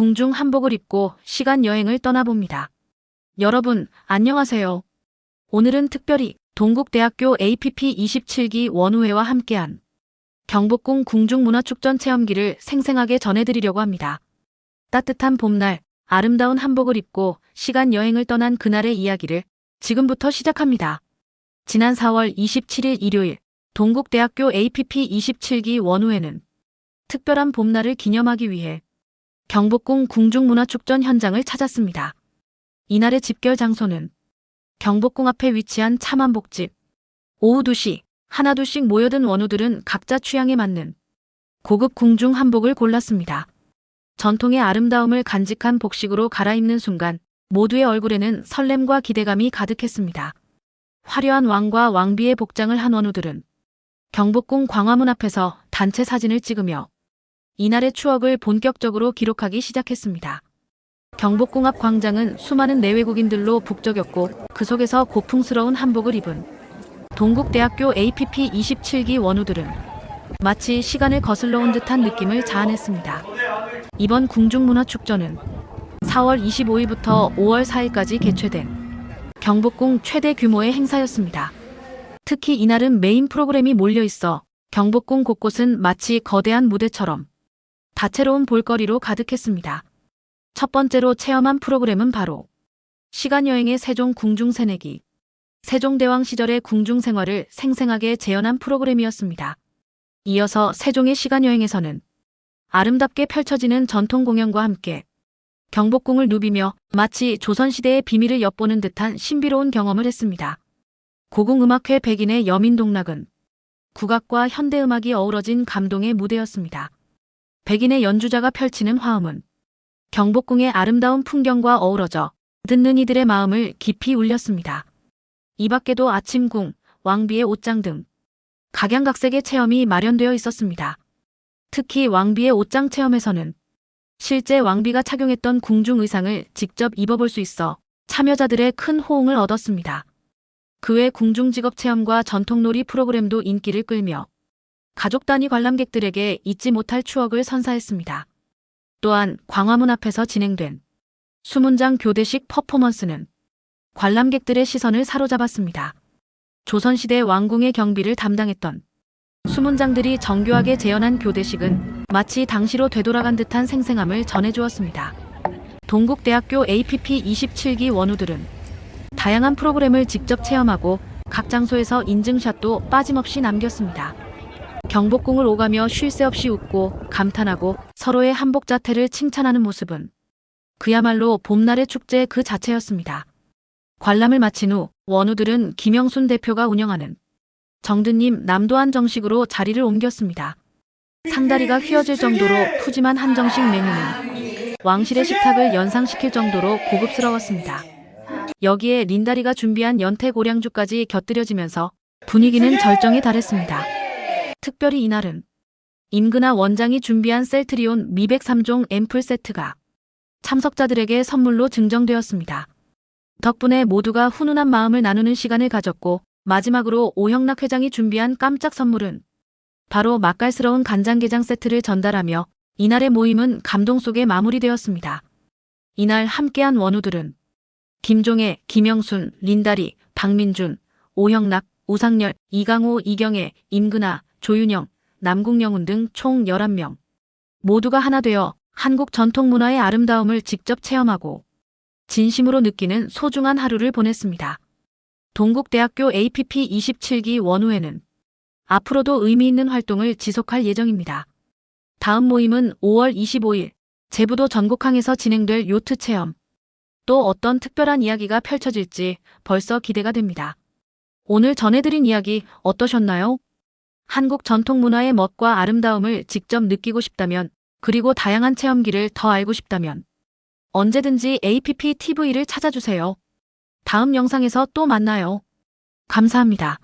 궁중 한복을 입고 시간 여행을 떠나봅니다. 여러분, 안녕하세요. 오늘은 특별히 동국대학교 APP 27기 원우회와 함께한 경복궁 궁중문화축전 체험기를 생생하게 전해드리려고 합니다. 따뜻한 봄날, 아름다운 한복을 입고 시간 여행을 떠난 그날의 이야기를 지금부터 시작합니다. 지난 4월 27일 일요일, 동국대학교 APP 27기 원우회는 특별한 봄날을 기념하기 위해 경복궁 궁중문화축전 현장을 찾았습니다. 이날의 집결 장소는 경복궁 앞에 위치한 참한복집. 오후 2시, 하나둘씩 모여든 원우들은 각자 취향에 맞는 고급 궁중 한복을 골랐습니다. 전통의 아름다움을 간직한 복식으로 갈아입는 순간 모두의 얼굴에는 설렘과 기대감이 가득했습니다. 화려한 왕과 왕비의 복장을 한 원우들은 경복궁 광화문 앞에서 단체 사진을 찍으며 이날의 추억을 본격적으로 기록하기 시작했습니다. 경복궁 앞 광장은 수많은 내외국인들로 북적였고 그 속에서 고풍스러운 한복을 입은 동국대학교 APP 27기 원우들은 마치 시간을 거슬러 온 듯한 느낌을 자아냈습니다. 이번 궁중문화축전은 4월 25일부터 5월 4일까지 개최된 경복궁 최대 규모의 행사였습니다. 특히 이날은 메인 프로그램이 몰려 있어 경복궁 곳곳은 마치 거대한 무대처럼 다채로운 볼거리로 가득했습니다. 첫 번째로 체험한 프로그램은 바로 시간여행의 세종 궁중 새내기. 세종대왕 시절의 궁중 생활을 생생하게 재현한 프로그램이었습니다. 이어서 세종의 시간여행에서는 아름답게 펼쳐지는 전통 공연과 함께 경복궁을 누비며 마치 조선시대의 비밀을 엿보는 듯한 신비로운 경험을 했습니다. 고궁음악회 백인의 여민동락은 국악과 현대음악이 어우러진 감동의 무대였습니다. 백인의 연주자가 펼치는 화음은 경복궁의 아름다운 풍경과 어우러져 듣는 이들의 마음을 깊이 울렸습니다. 이 밖에도 아침궁, 왕비의 옷장 등 각양각색의 체험이 마련되어 있었습니다. 특히 왕비의 옷장 체험에서는 실제 왕비가 착용했던 궁중 의상을 직접 입어볼 수 있어 참여자들의 큰 호응을 얻었습니다. 그 외 궁중 직업 체험과 전통놀이 프로그램도 인기를 끌며 가족 단위 관람객들에게 잊지 못할 추억을 선사했습니다. 또한 광화문 앞에서 진행된 수문장 교대식 퍼포먼스는 관람객들의 시선을 사로잡았습니다. 조선시대 왕궁의 경비를 담당했던 수문장들이 정교하게 재현한 교대식은 마치 당시로 되돌아간 듯한 생생함을 전해주었습니다. 동국대학교 APP 27기 원우들은 다양한 프로그램을 직접 체험하고 각 장소에서 인증샷도 빠짐없이 남겼습니다. 경복궁을 오가며 쉴 새 없이 웃고 감탄하고 서로의 한복 자태를 칭찬하는 모습은 그야말로 봄날의 축제 그 자체였습니다. 관람을 마친 후 원우들은 김영순 대표가 운영하는 정드님 남도한 정식으로 자리를 옮겼습니다. 상다리가 휘어질 정도로 푸짐한 한정식 메뉴는 왕실의 식탁을 연상시킬 정도로 고급스러웠습니다. 여기에 린다리가 준비한 연태 고량주까지 곁들여지면서 분위기는 절정에 달했습니다. 특별히 이날은 임근아 원장이 준비한 셀트리온 미백 3종 앰플 세트가 참석자들에게 선물로 증정되었습니다. 덕분에 모두가 훈훈한 마음을 나누는 시간을 가졌고 마지막으로 오형락 회장이 준비한 깜짝 선물은 바로 맛깔스러운 간장게장 세트를 전달하며 이날의 모임은 감동 속에 마무리되었습니다. 이날 함께한 원우들은 김종애, 김영순, 린다리, 박민준, 오형락, 오상열, 이강호, 이경애, 임근아, 조윤영, 남궁영훈 등 총 11명. 모두가 하나 되어 한국 전통 문화의 아름다움을 직접 체험하고 진심으로 느끼는 소중한 하루를 보냈습니다. 동국대학교 APP 27기 원우회는 앞으로도 의미 있는 활동을 지속할 예정입니다. 다음 모임은 5월 25일 제부도 전곡항에서 진행될 요트 체험. 또 어떤 특별한 이야기가 펼쳐질지 벌써 기대가 됩니다. 오늘 전해드린 이야기 어떠셨나요? 한국 전통 문화의 멋과 아름다움을 직접 느끼고 싶다면 그리고 다양한 체험기를 더 알고 싶다면 언제든지 APP TV를 찾아주세요. 다음 영상에서 또 만나요. 감사합니다.